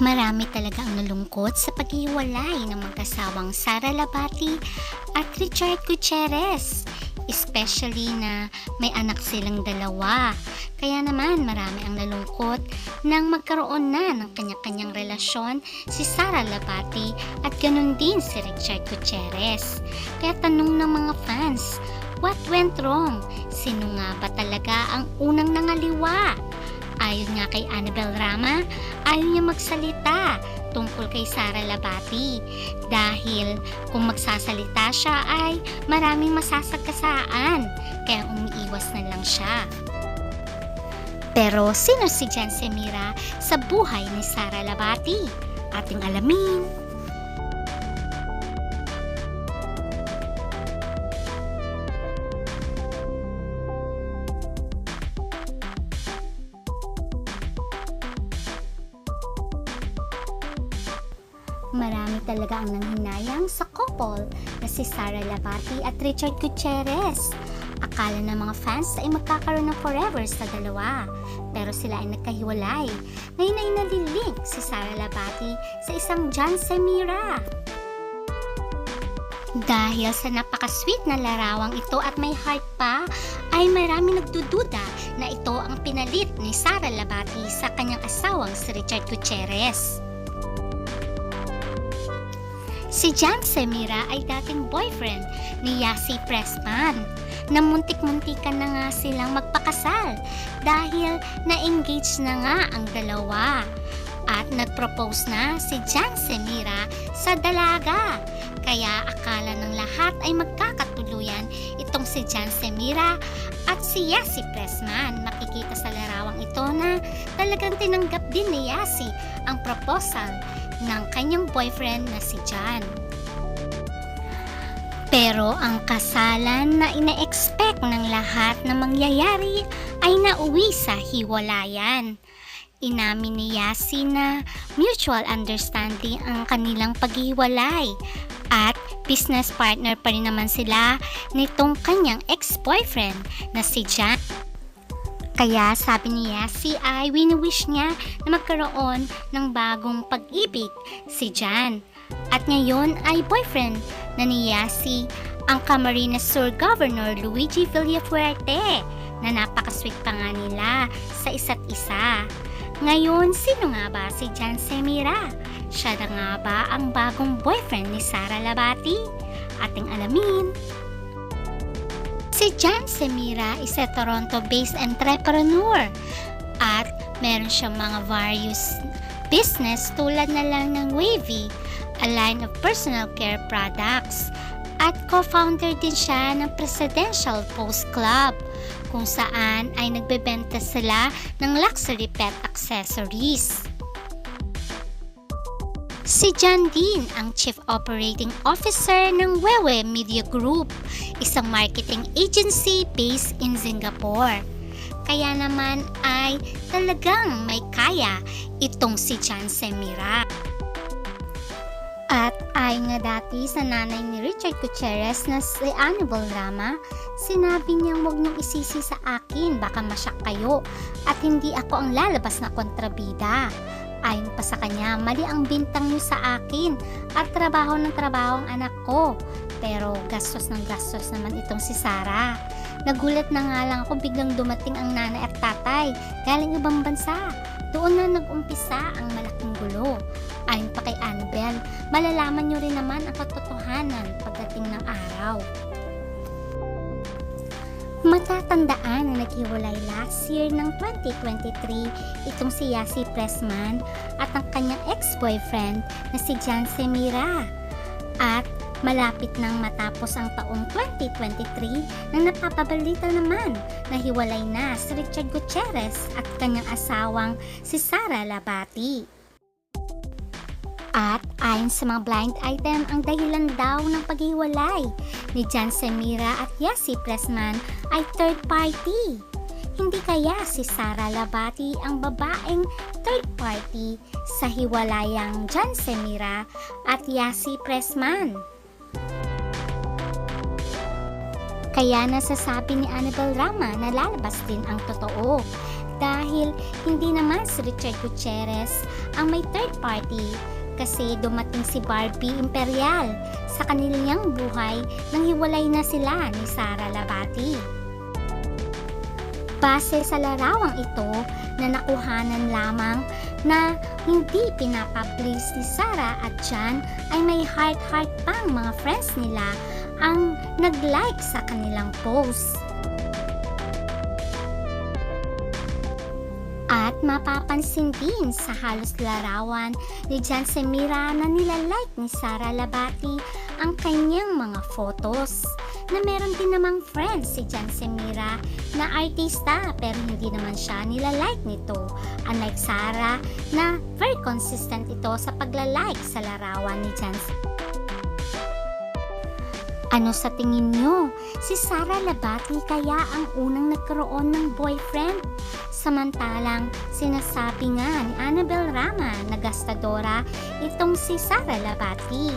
Marami talaga ang nalungkot sa paghiwalay ng magkasawang Sara Labati at Richard Gutierrez. Especially na may anak silang dalawa. Kaya naman marami ang nalungkot nang magkaroon na ng kanya-kanyang relasyon si Sara Labati at ganun din si Richard Gutierrez. Kaya tanong ng mga fans, what went wrong? Sino nga ba talaga ang unang nangaliwa? Ayon nga kay Annabel Rama, ayaw niya magsalita tungkol kay Sara Labati dahil kung magsasalita siya ay maraming masasagkasaan kaya umiiwas na lang siya. Pero sino si Jan Semira sa buhay ni Sara Labati? Ating alamin. Marami talaga ang nanghinayang sa couple na si Sara Labati at Richard Gutierrez. Akala ng mga fans ay magkakaroon ng forever sa dalawa. Pero sila ay nagkahiwalay. Ngayon ay nalilink si Sara Labati sa isang John Semira. Dahil sa napaka-sweet na larawang ito at may heart pa, ay marami nagdududa na ito ang pinalit ni Sara Labati sa kanyang asawang si Richard Gutierrez. Si Jan Semira ay dating boyfriend ni Yasi Pressman na muntik-muntikan na nga silang magpakasal dahil na-engage na nga ang dalawa. At nag-propose na si Jan Semira sa dalaga. Kaya akala ng lahat ay magkakatuluyan itong si Jan Semira at si Yasi Pressman. Makikita sa larawang ito na talagang tinanggap din ni Yasi ang proposal ng kanyang boyfriend na si John. Pero ang kasalan na ina-expect ng lahat na mangyayari ay nauwi sa hiwalayan. Inamin ni Yasi na mutual understanding ang kanilang paghiwalay at business partner pa rin naman sila nitong kanyang ex-boyfriend na si John. Kaya sabi ni Yasi ay wini-wish niya na magkaroon ng bagong pag-ibig si Jan. At ngayon ay boyfriend na ni Yasi ang Camarines Sur Governor Luigi Villafuerte na napakasweet pa nga nila sa isa't isa. Ngayon, sino nga ba si Jan Semira? Siya na nga ba ang bagong boyfriend ni Sara Labati? Ating alamin. Si Jan Semira is a Toronto-based entrepreneur at meron siyang mga various business tulad na lang ng Wavy, a line of personal care products. At co-founder din siya ng Presidential Post Club kung saan ay nagbebenta sila ng luxury pet accessories. Si John Dean ang Chief Operating Officer ng Wewe Media Group, isang marketing agency based in Singapore. Kaya naman ay talagang may kaya itong si John Semira. At ay nga dati sa nanay ni Richard Gutierrez na si Annabel Rama, sinabi niyang huwag niyong isisi sa akin, baka masyak kayo at hindi ako ang lalabas na kontrabida. Ayon pa sa kanya, mali ang bintang niyo sa akin at trabaho ng trabaho ang anak ko. Pero gastos ng gastos naman itong si Sarah. Nagulat na nga lang ako biglang dumating ang nanay at tatay galing ibang bansa. Doon na nag-umpisa ang malaking gulo. Ayon pa kay Annabel, malalaman nyo rin naman ang katotohanan pagdating ng araw. Matatandaan na naghiwalay last year ng 2023 itong si Yasi Pressman at ang kanyang ex-boyfriend na si Jan Semira. At malapit nang matapos ang taong 2023 nang napapabalita naman na hiwalay na si Richard Gutierrez at kanyang asawang si Sara Labati. At ayon sa mga blind item, ang dahilan daw ng paghiwalay ni Jan Semira at Yasi Pressman ay third party. Hindi kaya si Sara Labati ang babaeng third party sa hiwalayang Jan Semira at Yasi Pressman. Kaya nasasabi ni Annabel Rama na lalabas din ang totoo dahil hindi naman si Richard Gutierrez ang may third party kasi dumating si Barbie Imperial sa kanilang buhay nang hiwalay na sila ni Sara Labati. Base sa larawang ito na nakuhanan lamang na hindi pinapublish ni Sara at Jan ay may heart-heart pang mga friends nila ang nag-like sa kanilang post. At mapapansin din sa halos larawan ni Jan Semira na nilalike ni Sara Labati ang kanyang mga photos. Na meron din namang friends si Jan Semira na artista pero hindi naman siya nilalike nito. Unlike Sara na very consistent ito sa paglalike sa larawan ni Jan ano sa tingin nyo? Si Sara Labati kaya ang unang nagkaroon ng boyfriend? Samantalang sinasabi nga ni Annabel Rama na gastadora itong si Sara Labati.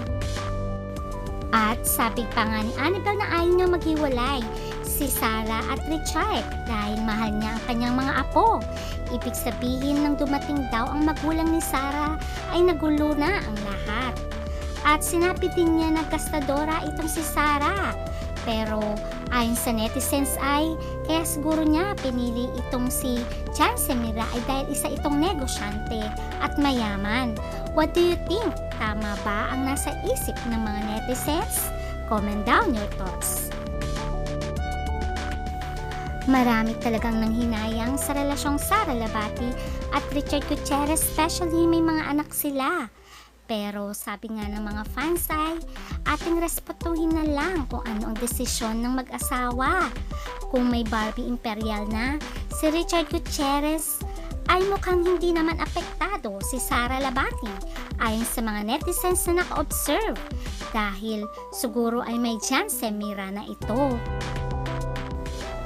At sabi pa nga ni Annabel na ayaw niya maghiwalay si Sara at Richard dahil mahal niya ang kanyang mga apo. Ibig sabihin nang dumating daw ang magulang ni Sara ay nagulo na ang lahat. At sinabi din niya na gastadora itong si Sara. Pero ayon sa netizens ay kaya siguro niya pinili itong si Jan Semira ay dahil isa itong negosyante at mayaman. What do you think? Tama ba ang nasa isip ng mga netizens? Comment down your thoughts. Marami talagang nanghinayang sa relasyong Sara Labati at Richard Gutierrez especially may mga anak sila. Pero sabi nga ng mga fans ay ating respetuhin na lang kung ano ang desisyon ng mag-asawa. Kung may Barbie Imperial na, si Richard Gutierrez ay mukhang hindi naman apektado si Sara Labati ayon sa mga netizens na naka-observe dahil siguro ay may Jan Semira na ito.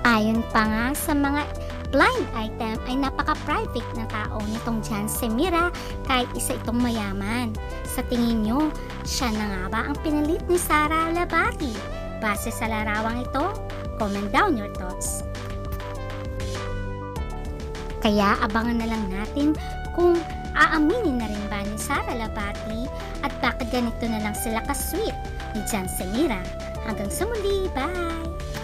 Ayon pa nga sa mga blind item ay napaka-private na tao nitong Jan Semira kahit isa itong mayaman. Sa tingin nyo, siya na nga ba ang pinalit ni Sara Labati? Base sa larawang ito, comment down your thoughts. Kaya abangan na lang natin kung aaminin na rin ba ni Sara Labati at bakit ganito na lang sila ka-sweet ni Jan Semira. Hanggang sa muli, bye!